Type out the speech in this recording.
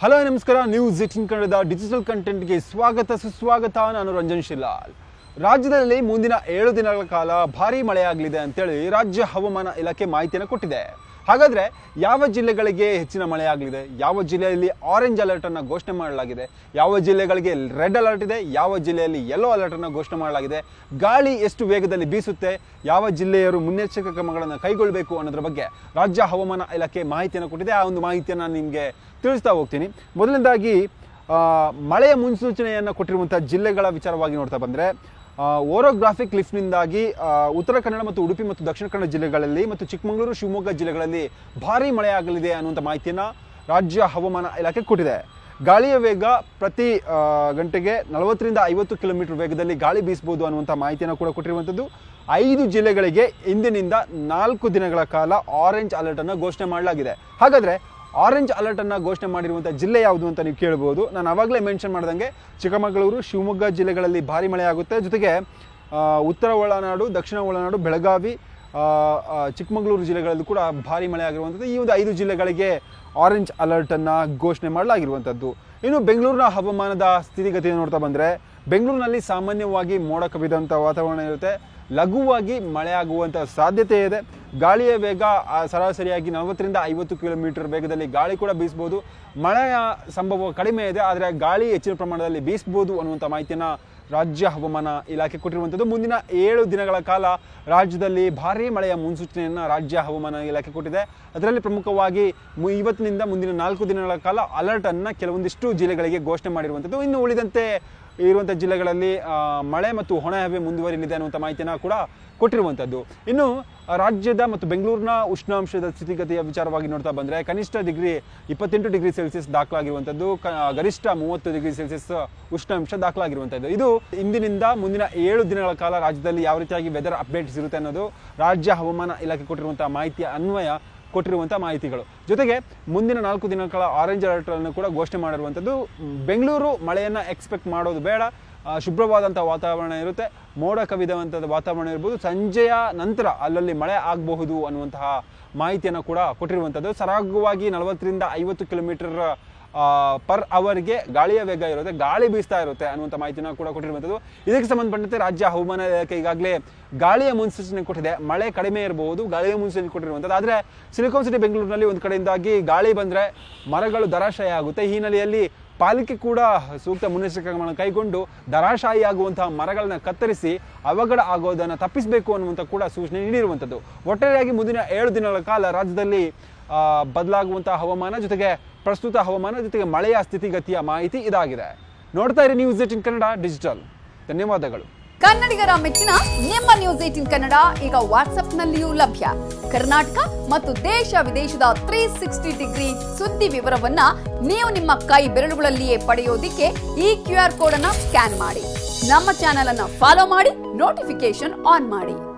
Hello, ನಮಸ್ಕಾರ. News eighteen ಕನ್ನಡದ digital ಕಂಟೆಂಟ್ಗೆ ಸ್ವಾಗತ, ಸುಸ್ವಾಗತ. ನಾನು ರಂಜನ್ ಶಿಲಾಲ್. ರಾಜ್ಯದಲ್ಲಿ ಮುಂದಿನ ಏಳು ದಿನಗಳ ಕಾಲ ಭಾರೀ ಮಳೆಯಾಗಲಿದೆ ಅಂತೇಳಿ ರಾಜ್ಯ ಹವಾಮಾನ ಇಲಾಖೆ ಮಾಹಿತಿಯನ್ನು ಕೊಟ್ಟಿದೆ. ಹಾಗಾದ್ರೆ ಯಾವ ಜಿಲ್ಲೆಗಳಿಗೆ ಹೆಚ್ಚಿನ ಮಳೆಯಾಗಲಿದೆ? ಯಾವ ಜಿಲ್ಲೆಯಲ್ಲಿ ಆರೆಂಜ್ ಅಲರ್ಟ್ ಅನ್ನು ಘೋಷಣೆ ಮಾಡಲಾಗಿದೆ? ಯಾವ ಜಿಲ್ಲೆಗಳಿಗೆ ರೆಡ್ ಅಲರ್ಟ್ ಇದೆ? ಯಾವ ಜಿಲ್ಲೆಯಲ್ಲಿ ಯೆಲ್ಲೋ ಅಲರ್ಟ್ ಅನ್ನು ಘೋಷಣೆ ಮಾಡಲಾಗಿದೆ? ಗಾಳಿ ಎಷ್ಟು ವೇಗದಲ್ಲಿ ಬೀಸುತ್ತೆ? ಯಾವ ಜಿಲ್ಲೆಯರು ಮುನ್ನೆಚ್ಚರಿಕೆ ಕ್ರಮಗಳನ್ನು ಕೈಗೊಳ್ಳಬೇಕು ಅನ್ನೋದ್ರ ಬಗ್ಗೆ ರಾಜ್ಯ ಹವಾಮಾನ ಇಲಾಖೆ ಮಾಹಿತಿಯನ್ನು ಕೊಟ್ಟಿದೆ. ಆ ಒಂದು ಮಾಹಿತಿಯನ್ನು ನಿಮಗೆ ತಿಳಿಸ್ತಾ ಹೋಗ್ತೀನಿ. ಮೊದಲನೇದಾಗಿ ಮಳೆಯ ಮುನ್ಸೂಚನೆಯನ್ನು ಕೊಟ್ಟಿರುವಂಥ ಜಿಲ್ಲೆಗಳ ವಿಚಾರವಾಗಿ ನೋಡ್ತಾ ಬಂದರೆ ಓರೋಗ್ರಾಫಿಕ್ ಲಿಫ್ಟ್ನಿಂದಾಗಿ ಉತ್ತರ ಕನ್ನಡ ಮತ್ತು ಉಡುಪಿ ಮತ್ತು ದಕ್ಷಿಣ ಕನ್ನಡ ಜಿಲ್ಲೆಗಳಲ್ಲಿ ಮತ್ತು ಚಿಕ್ಕಮಗಳೂರು, ಶಿವಮೊಗ್ಗ ಜಿಲ್ಲೆಗಳಲ್ಲಿ ಭಾರೀ ಮಳೆಯಾಗಲಿದೆ ಅನ್ನುವಂಥ ಮಾಹಿತಿಯನ್ನು ರಾಜ್ಯ ಹವಾಮಾನ ಇಲಾಖೆ ಕೊಟ್ಟಿದೆ. ಗಾಳಿಯ ವೇಗ ಪ್ರತಿ ಗಂಟೆಗೆ ನಲವತ್ತರಿಂದ ಐವತ್ತು ಕಿಲೋಮೀಟರ್ ವೇಗದಲ್ಲಿ ಗಾಳಿ ಬೀಸಬಹುದು ಅನ್ನುವಂಥ ಮಾಹಿತಿಯನ್ನು ಕೂಡ ಕೊಟ್ಟಿರುವಂಥದ್ದು. ಐದು ಜಿಲ್ಲೆಗಳಿಗೆ ಇಂದಿನಿಂದ ನಾಲ್ಕು ದಿನಗಳ ಕಾಲ ಆರೆಂಜ್ ಅಲರ್ಟ್ ಅನ್ನು ಘೋಷಣೆ ಮಾಡಲಾಗಿದೆ. ಹಾಗಾದ್ರೆ ಆರೆಂಜ್ ಅಲರ್ಟ್ ಅನ್ನ ಘೋಷಣೆ ಮಾಡಿರುವಂಥ ಜಿಲ್ಲೆ ಯಾವುದು ಅಂತ ನೀವು ಕೇಳಬಹುದು ನಾನು ಆವಾಗಲೇ ಮೆನ್ಷನ್ ಮಾಡ್ದಂಗೆ ಚಿಕ್ಕಮಗಳೂರು, ಶಿವಮೊಗ್ಗ ಜಿಲ್ಲೆಗಳಲ್ಲಿ ಭಾರಿ ಮಳೆ ಆಗುತ್ತೆ. ಜೊತೆಗೆ ಉತ್ತರ ಒಳನಾಡು, ದಕ್ಷಿಣ ಒಳನಾಡು, ಬೆಳಗಾವಿ ಚಿಕ್ಕಮಗಳೂರು ಜಿಲ್ಲೆಗಳಲ್ಲೂ ಕೂಡ ಭಾರಿ ಮಳೆ ಆಗಿರುವಂಥದ್ದು. ಈ ಒಂದು ಐದು ಜಿಲ್ಲೆಗಳಿಗೆ ಆರೆಂಜ್ ಅಲರ್ಟ್ ಅನ್ನ ಘೋಷಣೆ ಮಾಡಲಾಗಿರುವಂಥದ್ದು. ಇನ್ನು ಬೆಂಗಳೂರಿನ ಹವಾಮಾನದ ಸ್ಥಿತಿಗತಿಯನ್ನು ನೋಡ್ತಾ ಬಂದರೆ, ಬೆಂಗಳೂರಿನಲ್ಲಿ ಸಾಮಾನ್ಯವಾಗಿ ಮೋಡ ಕವಿದಂಥ ವಾತಾವರಣ ಇರುತ್ತೆ. ಲಘುವಾಗಿ ಮಳೆ ಸಾಧ್ಯತೆ ಇದೆ. ಗಾಳಿಯ ವೇಗ ಸರಾಸರಿಯಾಗಿ ನಲವತ್ತರಿಂದ ಐವತ್ತು ಕಿಲೋಮೀಟರ್ ವೇಗದಲ್ಲಿ ಗಾಳಿ ಕೂಡ ಬೀಸ್ಬೋದು. ಮಳೆಯ ಸಂಭವ ಕಡಿಮೆ ಇದೆ, ಆದರೆ ಗಾಳಿ ಹೆಚ್ಚಿನ ಪ್ರಮಾಣದಲ್ಲಿ ಬೀಸ್ಬೋದು ಅನ್ನುವಂಥ ಮಾಹಿತಿಯನ್ನು ರಾಜ್ಯ ಹವಾಮಾನ ಇಲಾಖೆ ಕೊಟ್ಟಿರುವಂಥದ್ದು. ಮುಂದಿನ ಏಳು ದಿನಗಳ ಕಾಲ ರಾಜ್ಯದಲ್ಲಿ ಭಾರೀ ಮಳೆಯ ಮುನ್ಸೂಚನೆಯನ್ನು ರಾಜ್ಯ ಹವಾಮಾನ ಇಲಾಖೆ ಕೊಟ್ಟಿದೆ. ಅದರಲ್ಲಿ ಪ್ರಮುಖವಾಗಿ ಇವತ್ತಿನಿಂದ ಮುಂದಿನ ನಾಲ್ಕು ದಿನಗಳ ಕಾಲ ಅಲರ್ಟ್ ಅನ್ನ ಕೆಲವೊಂದಿಷ್ಟು ಜಿಲ್ಲೆಗಳಿಗೆ ಘೋಷಣೆ ಮಾಡಿರುವಂಥದ್ದು. ಇನ್ನು ಉಳಿದಂತೆ ಇರುವಂಥ ಜಿಲ್ಲೆಗಳಲ್ಲಿ ಮಳೆ ಮತ್ತು ಹೊಣೆ ಹವೆ ಮುಂದುವರಿಯಲಿದೆ ಅನ್ನುವಂಥ ಮಾಹಿತಿಯನ್ನು ಕೂಡ ಕೊಟ್ಟಿರುವಂಥದ್ದು. ಇನ್ನು ರಾಜ್ಯದ ಮತ್ತು ಬೆಂಗಳೂರಿನ ಉಷ್ಣಾಂಶದ ಸ್ಥಿತಿಗತಿಯ ವಿಚಾರವಾಗಿ ನೋಡ್ತಾ ಬಂದರೆ, ಕನಿಷ್ಠ ಡಿಗ್ರಿ ಇಪ್ಪತ್ತೆಂಟು ಡಿಗ್ರಿ ಸೆಲ್ಸಿಯಸ್ ದಾಖಲಾಗಿರುವಂಥದ್ದು ಗರಿಷ್ಠ ಮೂವತ್ತು ಡಿಗ್ರಿ ಸೆಲ್ಸಿಯಸ್ ಉಷ್ಣಾಂಶ ದಾಖಲಾಗಿರುವಂಥದ್ದು. ಇದು ಇಂದಿನಿಂದ ಮುಂದಿನ ಏಳು ದಿನಗಳ ಕಾಲ ರಾಜ್ಯದಲ್ಲಿ ಯಾವ ರೀತಿಯಾಗಿ ವೆದರ್ ಅಪ್ಡೇಟ್ಸ್ ಇರುತ್ತೆ ಅನ್ನೋದು ರಾಜ್ಯ ಹವಾಮಾನ ಇಲಾಖೆ ಕೊಟ್ಟಿರುವಂಥ ಮಾಹಿತಿಯ ಅನ್ವಯ ಕೊಟ್ಟಿರುವಂಥ ಮಾಹಿತಿಗಳು. ಜೊತೆಗೆ ಮುಂದಿನ ನಾಲ್ಕು ದಿನಗಳ ಆರೆಂಜ್ ಅಲರ್ಟ್ ಅನ್ನು ಕೂಡ ಘೋಷಣೆ ಮಾಡಿರುವಂಥದ್ದು ಬೆಂಗಳೂರು ಮಳೆಯನ್ನು ಎಕ್ಸ್ಪೆಕ್ಟ್ ಮಾಡೋದು ಬೇಡ. ಶುಭ್ರವಾದಂಥ ವಾತಾವರಣ ಇರುತ್ತೆ. ಮೋಡ ಕವಿದಂಥದ್ದು ವಾತಾವರಣ ಇರ್ಬೋದು. ಸಂಜೆಯ ನಂತರ ಅಲ್ಲಲ್ಲಿ ಮಳೆ ಆಗಬಹುದು ಅನ್ನುವಂತಹ ಮಾಹಿತಿಯನ್ನು ಕೂಡ ಕೊಟ್ಟಿರುವಂಥದ್ದು ಸರಾಗವಾಗಿ ನಲವತ್ತರಿಂದ ಐವತ್ತು ಕಿಲೋಮೀಟರ್ ಪರ್ ಅವರ್ಗೆ ಗಾಳಿಯ ವೇಗ ಇರುತ್ತೆ, ಗಾಳಿ ಬೀಸ್ತಾ ಇರುತ್ತೆ ಅನ್ನುವಂಥ ಮಾಹಿತಿನ ಕೂಡ ಕೊಟ್ಟಿರುವಂಥದ್ದು ಇದಕ್ಕೆ ಸಂಬಂಧಪಟ್ಟಂತೆ ರಾಜ್ಯ ಹವಾಮಾನ ಇಲಾಖೆ ಈಗಾಗಲೇ ಗಾಳಿಯ ಮುನ್ಸೂಚನೆ ಕೊಟ್ಟಿದೆ. ಮಳೆ ಕಡಿಮೆ ಇರಬಹುದು, ಗಾಳಿಯ ಮುನ್ಸೂಚನೆ ಕೊಟ್ಟಿರುವಂಥದ್ದು ಆದರೆ ಸಿಲಿಕಾನ್ ಸಿಟಿ ಬೆಂಗಳೂರಿನಲ್ಲಿ ಒಂದು ಕಡೆಯಿಂದಾಗಿ ಗಾಳಿ ಬಂದರೆ ಮರಗಳು ಧರಾಶಯ ಆಗುತ್ತೆ. ಈ ಹಿನ್ನೆಲೆಯಲ್ಲಿ ಪಾಲಿಕೆ ಕೂಡ ಸೂಕ್ತ ಮುನ್ನೆಚ್ಚರಿಕೆ ಕ್ರಮಗಳನ್ನು ಕೈಗೊಂಡು ದರಾಶಾಯಿ ಆಗುವಂತಹ ಮರಗಳನ್ನ ಕತ್ತರಿಸಿ ಅವಘಡ ಆಗೋದನ್ನು ತಪ್ಪಿಸಬೇಕು ಅನ್ನುವಂಥ ಕೂಡ ಸೂಚನೆ ನೀಡಿರುವಂಥದ್ದು ಒಟ್ಟಾರೆಯಾಗಿ ಮುಂದಿನ ಏಳು ದಿನಗಳ ಕಾಲ ರಾಜ್ಯದಲ್ಲಿ ಆ, ಬದಲಾಗುವಂತಹ ಹವಾಮಾನ ಜೊತೆಗೆ ಪ್ರಸ್ತುತ ಹವಾಮಾನ ಜೊತೆಗೆ ಮಳೆಯ ಸ್ಥಿತಿಗತಿಯ ಮಾಹಿತಿ ಇದಾಗಿದೆ. ನೋಡ್ತಾ ಇರಿ ನ್ಯೂಸ್ ಏಟಿನ್ ಕನ್ನಡ ಡಿಜಿಟಲ್. ಧನ್ಯವಾದಗಳು. ಕನ್ನಡಿಗರ ಮೆಚ್ಚಿನ ನಿಮ್ಮ ನ್ಯೂಸ್ ಏಟಿನ್ ಕನ್ನಡ ಈಗ ವಾಟ್ಸ್ಆಪ್ನಲ್ಲಿಯೂ ಲಭ್ಯ. ಕರ್ನಾಟಕ ಮತ್ತು ದೇಶ ವಿದೇಶದ ತ್ರೀ ಸಿಕ್ಸ್ಟಿ ಡಿಗ್ರಿ ಸುದ್ದಿ ವಿವರವನ್ನ ನೀವು ನಿಮ್ಮ ಕೈ ಬೆರಳುಗಳಲ್ಲಿಯೇ ಪಡೆಯೋದಿಕ್ಕೆ ಈ ಕ್ಯೂ ಆರ್ ಕೋಡ್ ಅನ್ನ ಸ್ಕ್ಯಾನ್ ಮಾಡಿ. ನಮ್ಮ ಚಾನೆಲ್ ಅನ್ನ ಫಾಲೋ ಮಾಡಿ ನೋಟಿಫಿಕೇಶನ್ ಆನ್ ಮಾಡಿ.